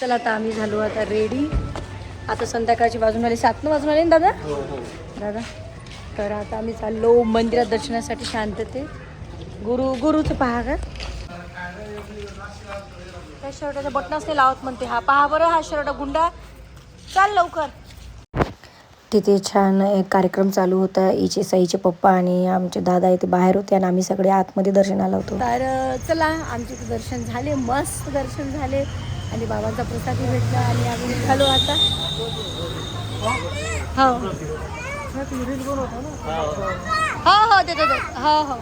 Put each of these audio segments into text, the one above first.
चला आता आम्ही झालो आता रेडी आता संध्याकाळची वाजून आली. सात वाजून आले ना दादा? दादा तर आता आम्ही चाललो मंदिरात दर्शनासाठी शांतते गुरु गुरुचं पहा का त्या शर्टाचा बटनच नाही लावत म्हणते हा. पहा बरं हा शर्ट गुंडा. चाल लवकर. तिथे छान एक कार्यक्रम चालू होता. हिचे साईचे पप्पा आणि आमचे दादा इथे बाहेर होते आणि आम्ही सगळे आतमध्ये दर्शनाला होतो. तर चला आमचे दर्शन झाले. मस्त दर्शन झाले. आणि बाबांचा प्रसादही भेटला आणि आम्ही निघालो आता. हो. हो हो देतो हो हो.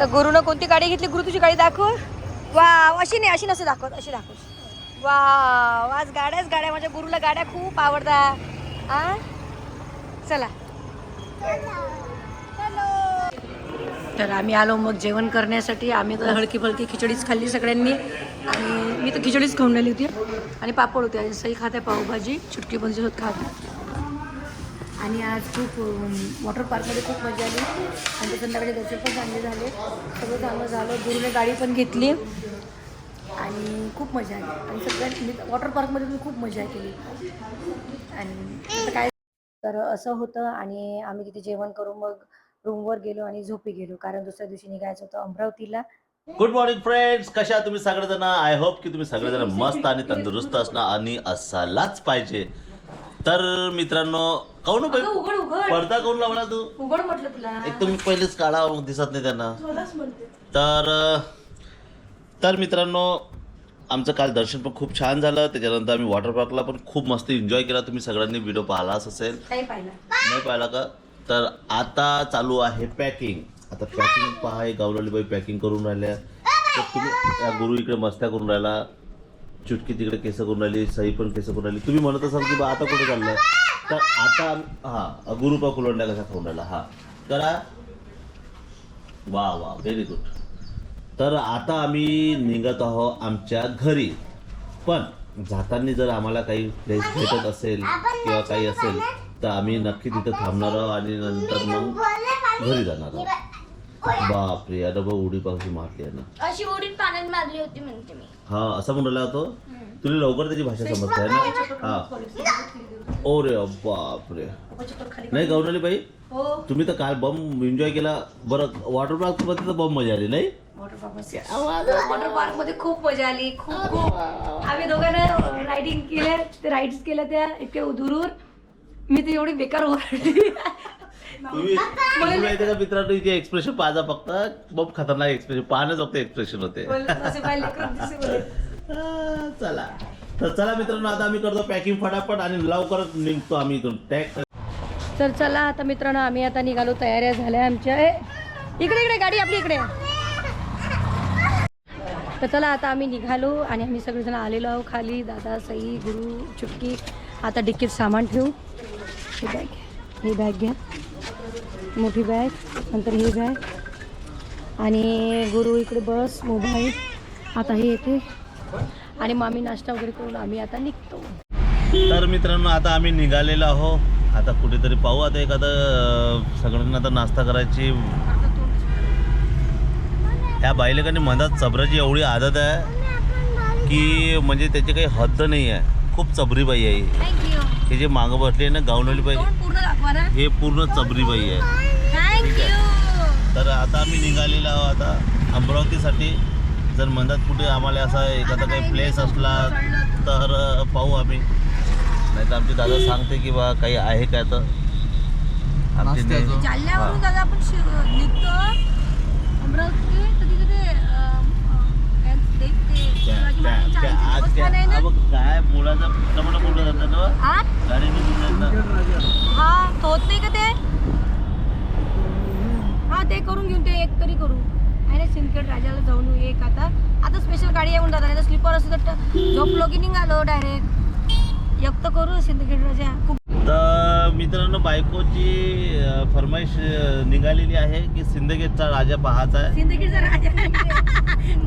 तर गुरुनं कोणती गाडी घेतली? गुरु तुझी गाडी दाखव. वा अशी नाही अशी नसं दाखवत अशी दाखव. वा आज गाड्याच गाड्या. माझ्या गुरुला गाड्या खूप आवडतात. आ? चला. तर आम्ही आलो मग जेवण करण्यासाठी. आम्ही तर हलकी फलकी खिचडीच खाल्ली सगळ्यांनी. आणि मी तर खिचडीच खाऊन राहिली होती. आणि पापड होते. आणि सई खाते पावभाजी चुटकी पण होत खाते. आणि आज खूप वॉटर पार्कमध्ये खूप मजा आली. आणि संध्याकाळी दर्शन पण चांगले झाले. सगळं चांगलं झालं. गुरुने गाडी पण घेतली. आणि खूप मजा आली. आणि सगळ्यांनी वॉटर पार्कमध्ये पण खूप मजा केली. आणि काय तर असं होतं. आणि आम्ही तिथे जेवण करू मग रूमवर गेलो आणि झोपी गेलो. कारण दुसऱ्या दिवशी निघायचं होतं अमरावतीला. गुड मॉर्निंग फ्रेंड्स कशा तुम्ही सगळेजण? आय होप की तुम्ही सगळेजण मस्त आणि तंदुरुस्त असणार आणि असायलाच पाहिजे. तर मित्रांनो काऊन बाई? अगं, उघड उघड. पडदा काऊन लावला तू? उघड म्हटलं तुला. एक मी पहिलेच काढा मग दिसत नाही त्यांना. तर अं, तर मित्रांनो आमचं काल दर्शन पण खूप छान झालं. त्याच्यानंतर आम्ही वॉटर पार्कला पण खूप मस्त एन्जॉय केला. तुम्ही सगळ्यांनी व्हिडिओ पाहिलाच असेल. नाही पाहिलं. नाही पाहिला का? तर आता चालू आहे पॅकिंग आता पॅकिंग पहा हे बाई पॅकिंग करून राहिल्या. तर तुम्ही या गुरु इकडे मस्त्या करून राहिला. चुटकी तिकडे केस करून राहिली सई पण केस करून राहिली. तुम्ही म्हणत असाल की बा आता कुठे चाललंय? तर आता हा गुरु पा फुलवंड्या कसा खाऊन राहिला? हा. करा वा वा व्हेरी गुड तर आता आम्ही निघत आहोत आमच्या घरी. पण जाताना जर आम्हाला काही प्लेस भेटत असेल किंवा काही असेल तर आम्ही नक्की तिथं थांबणार आहोत आणि नंतर मग घरी जाणार आहोत. बापरे अरे बा उडी पावशी मारली आहे ना. अशी उडीत पाण्यात मारली होती म्हणते मी. हा असं म्हणून राहिला तो तुला लवकर त्याची भाषा समजते आहे ना हा. ओ रे बापरे. नाही गौरवली बाई हो. तुम्ही तर काल बम एन्जॉय केला. बरं वॉटर पार्कमध्ये तर बम मजा आली नाही? वॉटर पार्क वॉटर पार्कमध्ये खूप मजा आली खूप खूप. आम्ही दोघांना रायडिंग केल्या ते राईड्स केल्या त्या इतके दुरून मी तर एवढी बेकार ओरडली. तुम्ही तुम्ही माहिती का मित्रांनो इथे एक्सप्रेशन पाहा फक्त. बम खतरनाक एक्सप्रेशन पाहणं फक्त एक्सप्रेशन होते. लेकरं दिसे. आ, चला. तर चला मित्रांनो आता आम्ही करतो पॅकिंग फटाफट आणि लवकरच निघतो आम्ही इथून. टॅग तर चला आता मित्रांनो आम्ही आता निघालो तयाऱ्या झाल्या आमच्या. ए, इकडे इकडे गाडी आपली इकडे. तर चला आता आम्ही निघालो आणि आम्ही सगळेजण आलेलो आहो खाली. दादा सई गुरु चुटकी आता डिक्कीत सामान ठेवू. ही बॅग ही बॅग घ्या मोठी बॅग नंतर ही बॅग. आणि गुरु इकडे बस मोबाईल. आता हे येते. आणि मामी नाश्ता वगैरे करून आम्ही आता निघतो. तर मित्रांनो आता आम्ही निघालेलो आहो. आता कुठेतरी पाहू आता एखादं सगळ्यांना आता नाश्ता करायची. ह्या बायलेकांनी मधात चबराची एवढी आदत आहे की म्हणजे त्याची काही हद्द नाही आहे खूप चबरी बाई आहे. ही. थँक्यू हे जे मागं बसली आहे ना गावलेली बाई हे पूर्ण चबरी बाई आहे. थँक्यू तर आता आम्ही निघालेलो आहोत आता अमरावतीसाठी. जर मधात कुठे आम्हाला असा एखादा काही प्लेस असला तर पाहू आम्ही. नाही तर आमचे दादा सांगते की बा काही आहे काय तर आमचे ने- जालन्यावरून दादा आपण शि- निघतो. अमरावती तर तिथे ते अं, अं, काय ते- शिवाजी आईचं देवस्थान आहे ना? काय मुलाचा मोठा ना हा? गाडीने. हा होत नाही का ते? हा ते करून घेऊन ते एक तरी करू. आहे ना सिंदखेड राजाला जाऊन येऊ एक आता. आता स्पेशल गाडी येऊन जातात. नाही तर स्लीपर असं तर झोपलो की निघालो डायरेक्ट एक तर करू सिंदखेड राजा. खूप तर मित्रांनो बायकोची फरमाईश निघालेली आहे की सिंदगेटचा राजा पाहायचा आहे. राजा.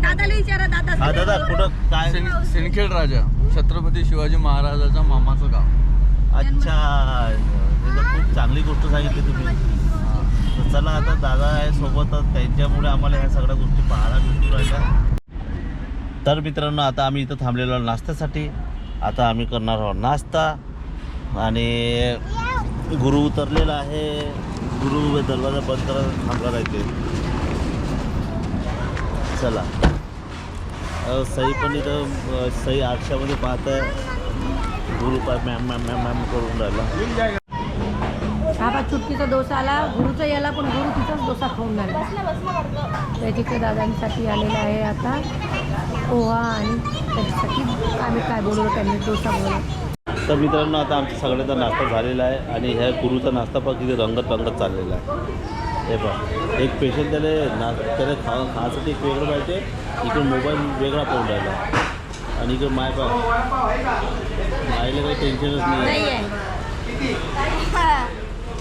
दादाला विचारा दादा. हा दादा कुठं काय? सिंदखेड राजा. छत्रपती शिवाजी महाराजाच्या मामाचं गाव. अच्छा हे तर खूप चांगली गोष्ट सांगितली तुम्ही. तर चला आता दादा आहे सोबतच त्यांच्यामुळे आम्हाला ह्या सगळ्या गोष्टी पाहायला भेटू राहिल्या. तर मित्रांनो आता आम्ही इथं थांबलेलो आहोत नाश्त्यासाठी. आता आम्ही करणार आहोत नाश्ता. आणि गुरु उतरलेला आहे. गुरु दरवाजा बंद करायला थांबला राहते चला. सई पण इथं सई आरशामध्ये पाहत आहे. गुरु पाय मॅम मॅम मॅम मॅम करून राहिला. हा बा चुटकीचा डोसा आला. गुरुचा याला पण गुरु तिचाच डोसा खाऊन झाला त्याच्याकडे दादांसाठी आलेला आहे आता. पोहा आणि त्याच्यासाठी आम्ही काय बोलवलं त्यांनी डोसा बोलवला तर मित्रांनो आता आमचा सगळ्यांचा नाश्ता झालेला आहे आणि ह्या गुरुचा नाश्ता पण किती रंगत रंगत चाललेला आहे. हे पहा एक पेशंट त्याला ना त्याला खा खासाठी एक वेगळं पाहिजे इकडे मोबाईल वेगळा पडून राहिला. आणि इकडे माय पा मायला काही टेन्शनच नाही.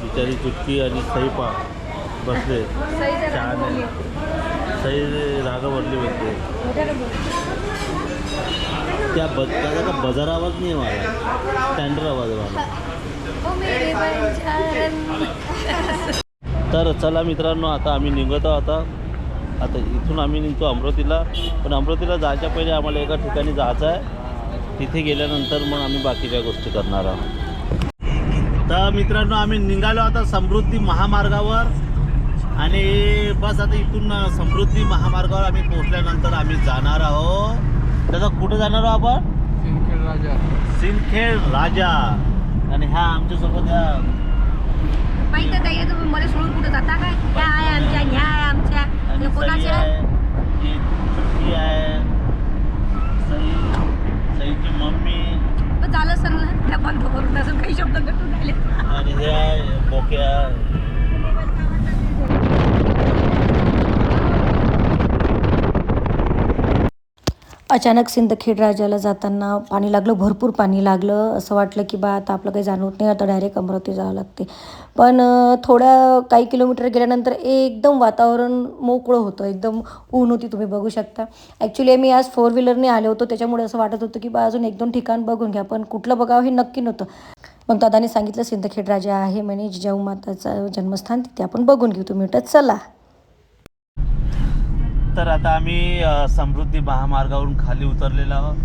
बिचारी चुटकी आणि सई पा बसले. छान आहे सई रागा भरली बसते त्या ब बजार आवाज नाही मला. स्टँडर्ड आवाज मला. तर चला मित्रांनो आता आम्ही निघत आहोत आता. आता इथून आम्ही निघतो अमरावतीला. पण अमरावतीला जायच्या पहिले आम्हाला एका ठिकाणी जायचं आहे. तिथे गेल्यानंतर मग आम्ही बाकीच्या गोष्टी करणार आहोत. तर मित्रांनो आम्ही निघालो आता समृद्धी महामार्गावर. आणि बस आता इथून समृद्धी महामार्गावर आम्ही पोहोचल्यानंतर आम्ही जाणार आहोत. त्याचा कुठं जाणार आहोत आपण? सिंदखेड राजा. सिंदखेड राजा. आणि ह्या आमच्यासोबत ह्या माहिती काय तुम्ही मला सोडून कुठं जाता काय? ह्या आहे आमच्या ह्या आहे आमच्या. आणि हे सई कोणाच्या आहे. ही चुटकी आहे. सई सईची मम्मी. पण झालं सर त्या बंद करून असं काही शब्द कटून राहिले. आणि हे आहे बोक्या अचानक सिंदखेड राजाला जाताना पाणी लागलं भरपूर पाणी लागलं. असं वाटलं की बा आता आपलं काही जाणवत नाही आता डायरेक्ट अमरावती जावं लागते. पण थोड्या काही किलोमीटर गेल्यानंतर एकदम वातावरण मोकळं होतं. एकदम ऊन होती तुम्ही बघू शकता. ॲक्च्युली मी आज फोर व्हीलरने आलो होतो. त्याच्यामुळे असं वाटत होतं की बा अजून एक दोन ठिकाण बघून घ्या. पण कुठलं बघावं हे नक्की नव्हतं. मग दादाने सांगितलं सिंदखेड राजा आहे म्हणे जिजाऊ माताचं जन्मस्थान तिथे आपण बघून घेऊ. तुम्ही म्हटलं चला. तर आता आम्ही समृद्धी महामार्गावरून खाली उतरलेलो आहोत.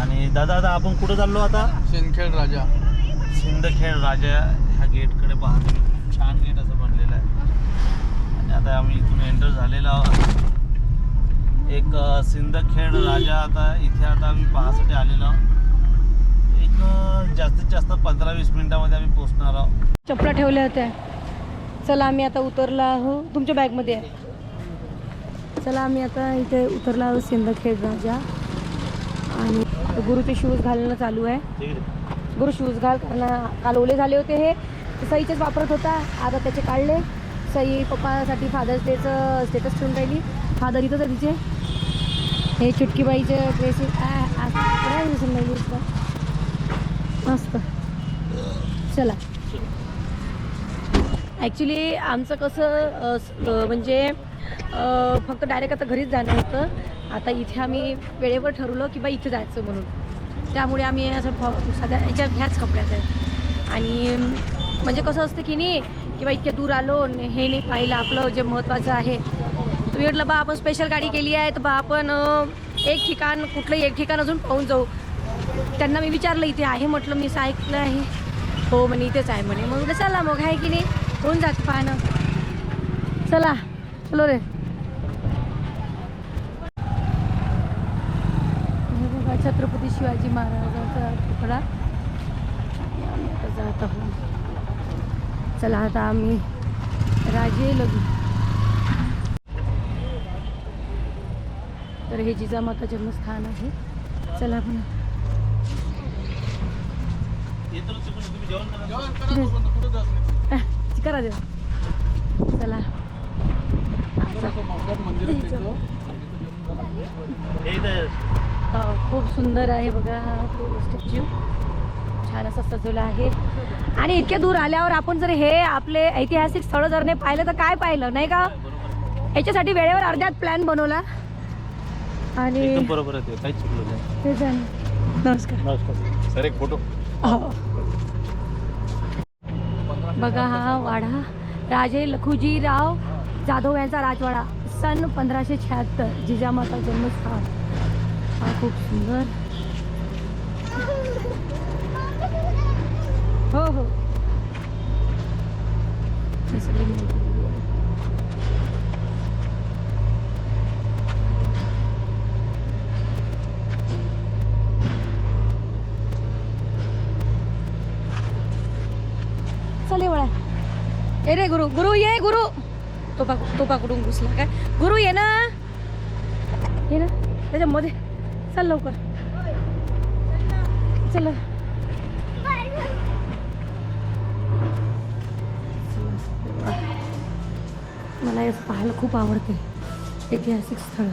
आणि दादा आता आपण कुठं चाललो आता? सिंदखेड राजा. सिंदखेड राजा ह्या गेटकडे पाहतो छान गेट असं बनलेलं आहे. आणि आता आम्ही इथून एंटर झालेलो आहोत. एक सिंदखेड राजा आता इथे आता आम्ही पाहण्यासाठी आलेलो आहोत. एक जास्तीत जास्त पंधरा वीस मिनिटामध्ये आम्ही पोहोचणार आहोत. चपला ठेवल्या होत्या. चला आम्ही आता उतरलो आहो तुमच्या बॅगमध्ये आहे. चला आम्ही आता इथे उतरला आहोत सिंदखेड राजा. आणि गुरुचे शूज घालणं चालू आहे. गुरु शूज घाल कारण काल ओले झाले होते हे. सईचेच वापरत होता. आता त्याचे काढले. सई पप्पासाठी फादर्स डेचं स्टेटस ठेवून राहिली. फादर इथंच आहे तिचे. हे चुटकीबाईचे ड्रेसेस मस्त. चला. ॲक्च्युली आमचं कसं म्हणजे फक्त डायरेक्ट आता घरीच जाणं होतं. आता इथे आम्ही वेळेवर ठरवलं की बा इथे जायचं म्हणून. त्यामुळे आम्ही असं साध्या सध्या याच्या ह्याच कपड्यात आहे. आणि म्हणजे कसं असतं की नाही की बा इतक्या दूर आलो हे नाही पाहिलं आपलं जे महत्त्वाचं आहे. तुम्ही म्हटलं बा आपण स्पेशल गाडी केली आहे तर बा आपण एक ठिकाण कुठलंही एक ठिकाण अजून पाहून जाऊ. त्यांना मी विचारलं इथे आहे म्हटलं मी असं ऐकलं आहे. हो म्हणे इथेच आहे म्हणे. मग म्हटलं चला मग आहे की नाही होऊन जात पाहणं. चला. चलो रे. बघा छत्रपती शिवाजी महाराजांचा तुकडा. जात आहोत चला आता आम्ही राजे लगू तर हे जिजामाता जन्मस्थान आहे. चला जेवण करा. कुठं जात नाही. करा दे चला मंदिर आहे तिथं. हे इथं हो, खूप सुंदर आहे बघा हा स्टॅच्यू. छान असा सजवला आहे. आणि इतक्या दूर आल्यावर आपण जर हे आपले ऐतिहासिक स्थळं जर नाही पाहिलं तर काय पाहिलं नाही का? याच्यासाठी वेळेवर अर्ध्यात प्लॅन बनवला. आणि बरोबर. नमस्कार. नमस्कार. सर एक फोटो हो. बघा हा वाडा. राजे लखुजीराव जाधव यांचा राजवाडा सन पंधराशे शहात्तर जिजामाता जन्मस्थान. हा खूप सुंदर. हो हो. चले चल ये वळा ए रे गुरु गुरु ये गुरु. तो पा तो पाकडून घुसला काय? गुरु ये ना. ये ना. त्याच्यामध्ये चल लवकर. चल. मला हे पाहायला खूप आवडते. ऐतिहासिक स्थळ.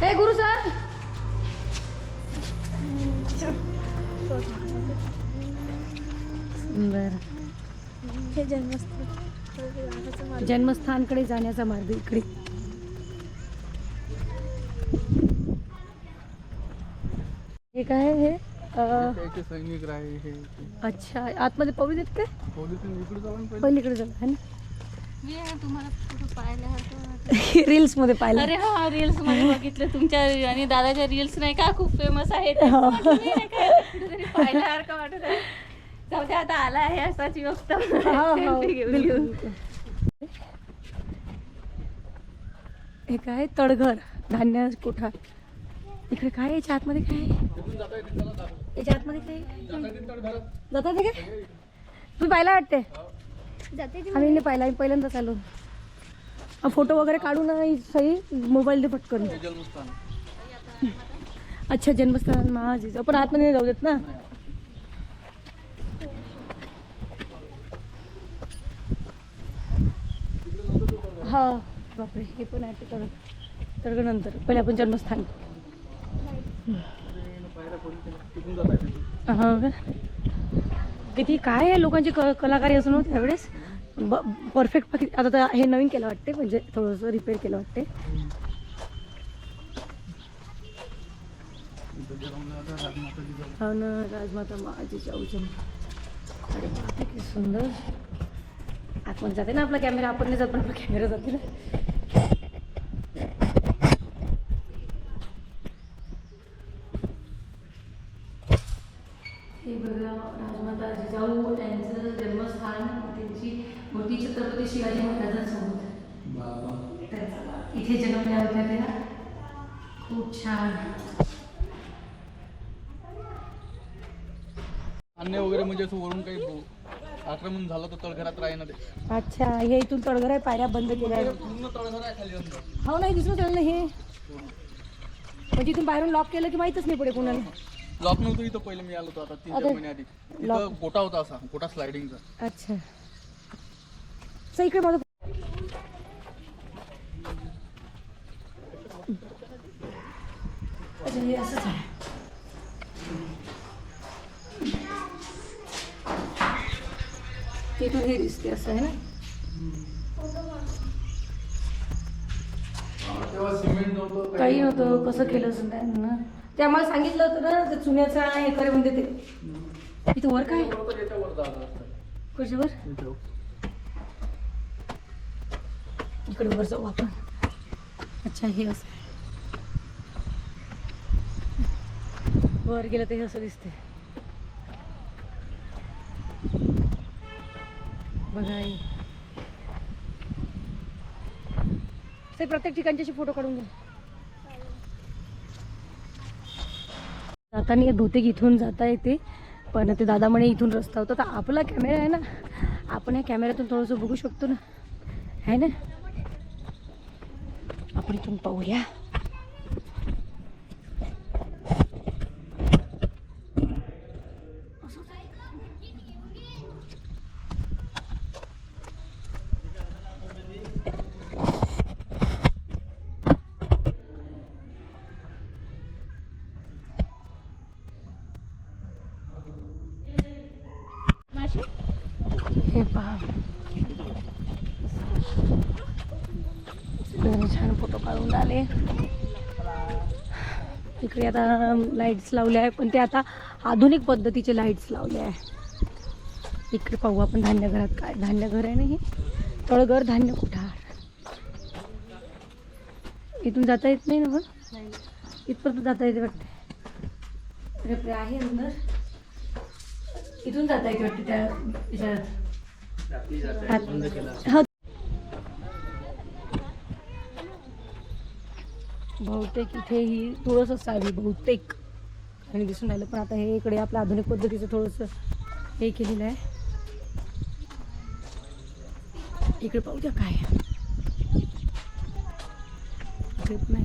हे गुरु सर सुंदर हे जन्मस्थळ जन्मस्थानकडे जाण्याचा मार्ग इकडे. हे काय हे सैनिक राहे अच्छा आतमध्ये पाहू देत काय? पहिलीकडे झालं है ना? तुम्हाला रील्स मध्ये पाहिलं. अरे हा रील्समध्ये बघितलं तुमच्या आणि दादाच्या रील्स नाही का खूप फेमस आहेत. हो. पाहिल्यासारखं वाटत आहे. जाऊ दे आता आला आहे असाच हो, घेऊन घेऊन. काय तडघर धान्य कोठा? इकडे काय आहे? याच्या आतमध्ये काय आहे? याच्या आतमध्ये काय आहे? जाता ते काय तुम्ही पाहिला वाटते जाते ती आम्ही नाही पाहिला आम्ही पहिल्यांदाच आलो. फोटो वगैरे काढू ना सही मोबाईल दे पटकन. जन्मस्थान. अच्छा जन्मस्थान महाजीचं. पण आतमध्ये नाही जाऊ देत ना? हा बापरे हे पण आहे ते तडक नंतर. पहिले आपण जन्मस्थान. हां हो का? किती काय आहे लोकांची क कलाकारी असं नव्हतं त्यावेळेस? ब परफेक्ट आता तर हे नवीन केलं वाटते म्हणजे थोडंसं रिपेअर केलं वाटते हो ना राजमाता माझी औजम अरे बापरे किती सुंदर. आतमध्ये जाते ना आपला कॅमेरा आपण नाही जात पण आपला कॅमेरा जाते ना. हे बघा राजमाता जिजाऊ यांचं जन्मस्थान त्यांची मूर्ती छत्रपती शिवाजी त्यांचा इथे जन्मल्या होत्या त्या खूप छान. अन्य वगैरे म्हणजे असं वरून काही आक्रमण झालं तर तळघरात राहीना ते अच्छा हे इथून तडघर आहे पायऱ्या बंद केल्या. आहेत पूर्ण तळघर आहे खाली अंदर. हो नाही दिसलं त्याला हे. म्हणजे इथून बाहेरून लॉक केलं की माहीतच नाही पडे कोणाला. लॉक नव्हतं इथं पहिले मी आलो होतो आता तीन चार महिने आधी. lock. तिथं गोटा होता असा गोटा स्लायडिंगचा अच्छा. सर इकडे माझं अच्छा हे असंच आहे तिथून हे दिसते असं आहे ना? काही नव्हतं कसं केलं असं नाही ना? ते आम्हाला सांगितलं होतं ना ते चुन्याचा हे करे म्हणते ते. इथं वर काय? कशावर? इकडे वर जाऊ आपण. अच्छा हे असं. वर गेलं ते असं दिसते बघा आई. ते प्रत्येक ठिकाणचे फोटो काढून घ्या. जाताना बहुतेक इथून जाता येते. पण ते दादा म्हणे इथून रस्ता होता. तर आपला कॅमेरा आहे ना आपण या कॅमेऱ्यातून थोडंसं बघू शकतो ना. है ना? आपण इथून पाहूया हे पहा सगळे छान फोटो काढून आले इकडे आता लाईट्स लावले आहे पण ते आता आधुनिक पद्धतीचे लाईट्स लावले आहे इकडे पाहू आपण धान्य घरात काय धान्य घर आहे ना हे? तळघर धान्य कुठार इथून जाता येत नाही ना मग इथपर्यंत जाता येते वाटते. आहे अंदर. इथून जाता येते वाटते त्या हो बहुतेक इथे ही तुळस असावी बहुतेक. आणि दिसून राहिलं. पण आता हे इकडे आपल्या आधुनिक पद्धतीचं थोडंसं हे केलेलं आहे. इकडे पाहू द्या काय. नाही.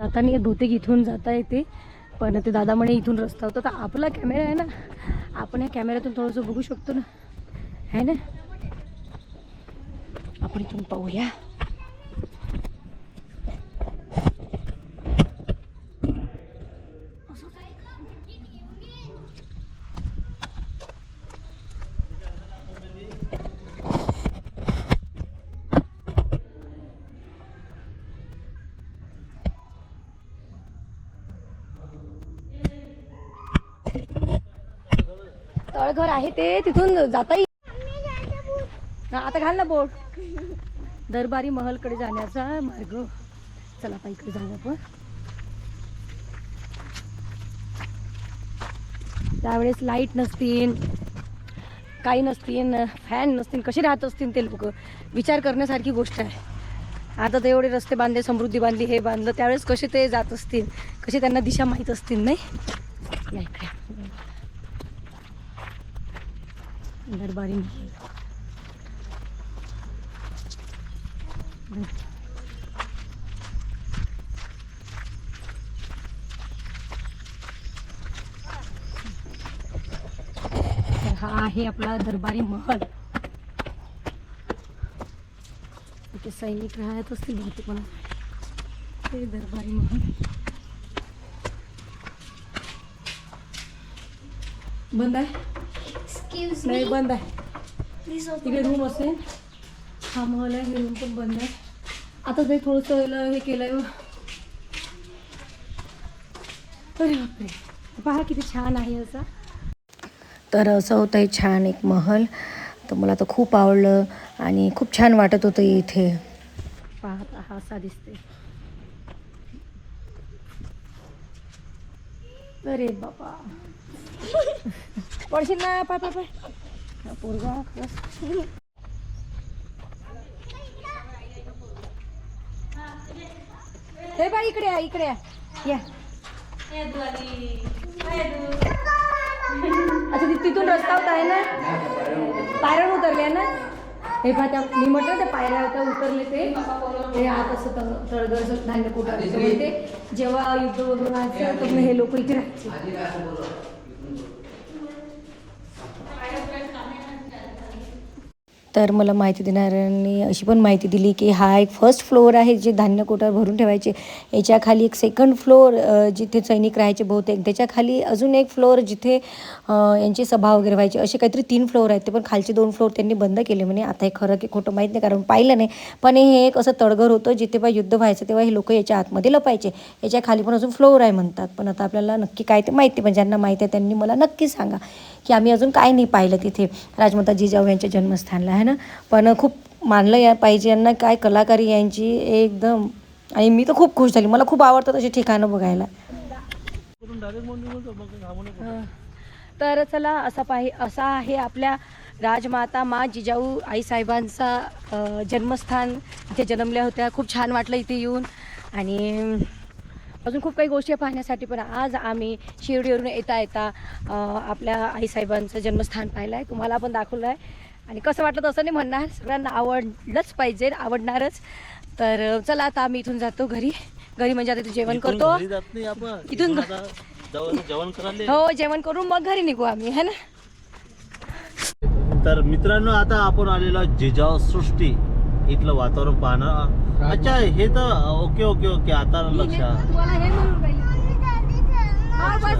जाताना बहुतेक इथून जाता येते. पण ते दादा म्हणे इथून रस्ता होता. तर आपला कॅमेरा आहे ना आपण या कॅमेऱ्यातून थोडंसं बघू शकतो ना. है ना? आपण इथून पाहूया तळघर आहे ते तिथून जाता येईल आता घाल ना बोट. दरबारी महलकडे जाण्याचा मार्ग. चला आता इकडे जाऊ आपण. त्यावेळेस लाइट नसतील काही नसतील फॅन नसतील कसे राहत असतील ते लोक? विचार करण्यासारखी गोष्ट आहे. आता तर एवढे रस्ते बांधले समृद्धी बांधली हे बांधलं. त्यावेळेस कसे ते जात असतील कसे त्यांना दिशा माहीत असतील नाही? दरबारी तर हा आपला दरबारी महल. सैनिक राहत असतील बहुतेक मला. ते दरबारी महल. बंद आहे? एक्सक्यूज नाही बंद आहे. प्लीज तिकडे रूम असेल. हा महल आहे हे रूम पण बंद आहे. आता ते थोडंसं हे केलंय अरे बापरे. पहा किती छान आहे असा. तर असं होतं आहे छान एक महल. तर मला तर खूप आवडलं आणि खूप छान वाटत होतं इथे. पाहता हा असा दिसते अरे बाबा पडशील ना पाय पाय पाय. हा पोरगा. हे बाई इकडे या इकडे या. अच्छा ति- तिथून रस्ता होता आहे ना? पायऱ्यावर उतरले ना? हे पहा त्या मी म्हटलं त्या पायऱ्या होत्या उतरले ते. ते आत असं तळ- तळघर असं धान्य कुठं ते जेव्हा युद्ध वगैरे व्हायचं तर हे लोक इथे राहायचे. तर मला माहिती देणाऱ्यांनी अशी पण माहिती दिली की हा एक फर्स्ट फ्लोअर आहे जे धान्य कोटार भरून ठेवायचे. याच्या खाली एक सेकंड फ्लोअर जिथे सैनिक राहायचे बहुतेक. त्याच्याखाली अजून एक फ्लोअर जिथे यांची सभा वगैरे व्हायची. असे काहीतरी तीन फ्लोअर आहेत. ते पण खालचे दोन फ्लोअर त्यांनी बंद केले म्हणे. आता हे खरं की खोटं माहीत नाही कारण पाहिलं नाही. पण हे एक असं तडघर होतं. जिथे पण युद्ध व्हायचं तेव्हा हे लोक याच्या आतमध्ये लपायचे. याच्या खाली पण अजून फ्लोअर आहे म्हणतात. पण आता आपल्याला नक्की काय ते माहिती पण ज्यांना माहिती आहे त्यांनी मला नक्की सांगा की आम्ही अजून काय नाही पाहिलं तिथे. राजमाता जिजाऊ यांच्या जन्मस्थानला. आहे ना? पण खूप मानलं या पाहिजे यांना काय कलाकारी यांची एकदम. आणि मी तर खूप खुश झाली. मला खूप आवडतात अशी ठिकाणं बघायला. तर चला असा पाहि असा आहे आपल्या राजमाता मा जिजाऊ आईसाहेबांचा जन्मस्थान. इथे जन्मल्या होत्या. खूप छान वाटलं इथे येऊन. आणि अजून खूप काही गोष्टी आहे पाहण्यासाठी पण आज आम्ही शिर्डीवरून येता येता आपल्या आईसाहेबांचं जन्मस्थान पाहिलं आहे तुम्हाला पण दाखवलं आहे आणि कसं वाटलं तसं नाही म्हणणार सगळ्यांना आवडलंच पाहिजे आवडणारच. तर चला आता आम्ही इथून जातो घरी. घरी म्हणजे आता जेवण करतो. घरी जात नाही आपण. इथून हो जेवण करून मग घरी निघू आम्ही है ना? तर मित्रांनो आता आपण आलेलो जिजाऊ सृष्टी. इथलं वातावरण पाहणं अच्छा हे तर ओके ओके ओके आता लक्षात.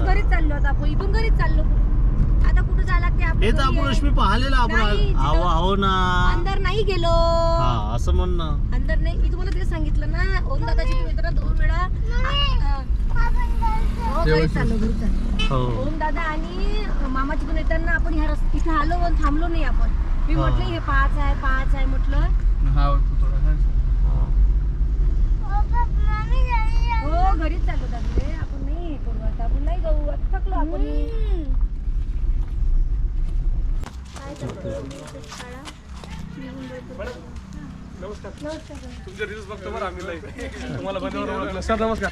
घरीच चाललो आता आपण इथून घरीच चाललो. आता कुठं जायला लागते? आपण हे. रश्मी पाहिलेलं आपण. आहो आहो ना. अंदर नाही गेलो. हा असं म्हण ना. अंदर नाही. मी तुम्हाला तेच सांगितलं ना ओम दादाची तुम्ही तर दोन वेळा हो चाललो चाललो. ओम दादा आणि मामा तिथून येताना आपण ह्या रस्ते इथे आलो पण थांबलो नाही आपण. मी म्हटलं हे पाच आहे पाच आहे म्हटलं. हा थोडा हो. घरीच चाललो दादा. आपण नाही हे करू आता. आपण नाही जाऊ. आता थकलो आपण.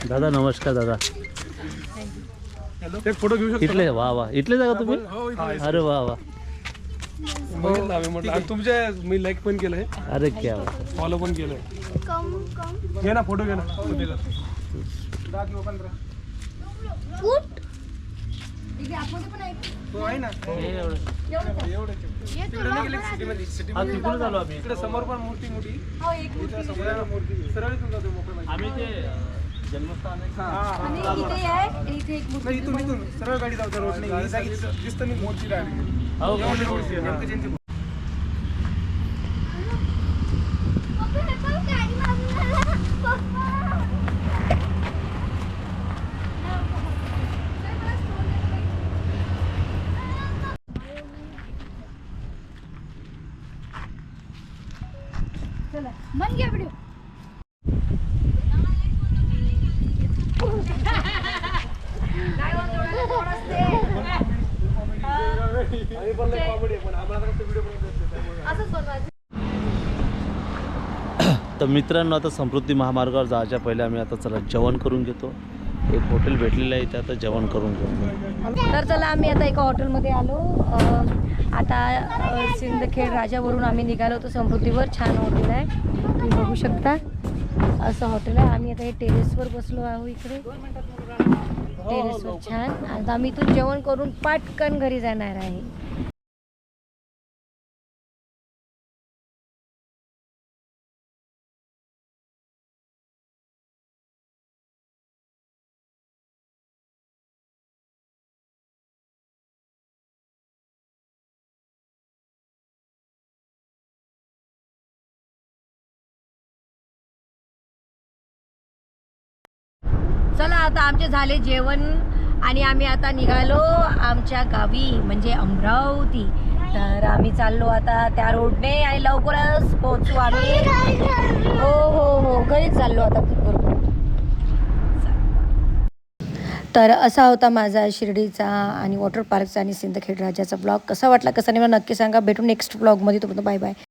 दादा नमस्कार दादा. एक फोटो घेऊ शकतो इथले वा वा. इथले जागा तुम्ही? अरे वा वा. बघितलं आम्ही म्हटलं. आणि तुमचे मी लाईक पण केलंय. अरे क्या. फॉलो पण केलंय. कम कम. घे ना फोटो घे ना. हा, आम्ही. इकडे समोर पण मूर्ती मोठी. हो समोर मूर्ती. सरळ इथून जातो मोकळं आम्ही ते जन्मस्थान आहे. आणि इथे आहे. इथे एक मूर्ती इथून इथून. सरळ गाडी जातो रोड नाही दिसतं मी मोठी राहिली हो, जयंती बन गया वीडियो आणि पण लय comedy आहे पण आम्हाला फक्त व्हिडिओ बनवता तर मित्रांनो आता समृद्धी महामार्गावर जायच्या पहिले आम्ही आता चला जेवण करून घेतो. एक हॉटेल भेटलेलं आहे इथे आता जेवण करून घेतो तर चला आम्ही आता एका हॉटेलमध्ये आलो. आता सिंदखेड राजावरून आम्ही निघालो होतो समृद्धीवर. छान हॉटेल आहे. तुम्ही बघू शकता. असं हॉटेल आहे. आम्ही आता हे टेरेसवर बसलो आहो इकडे. टेरेसवर छान. आता आम्ही इथून जेवण करून पाटकन घरी जाणार आहे. चला आता आमचे झाले जेवण आणि आम्ही आता निघालो आमच्या गावी म्हणजे अमरावती. तर आम्ही चाललो आता त्या रोडने आणि लवकरच पोहोचू आम्ही. हो हो हो घरीच चाललो आता बरोबर तर असा होता माझा शिर्डीचा आणि वॉटर पार्कचा आणि सिंदखेड राजाचा ब्लॉग. कसा वाटला कसा नाही मला नक्की सांगा. भेटू नेक्स्ट ब्लॉगमध्ये. तोपर्यंत बाय बाय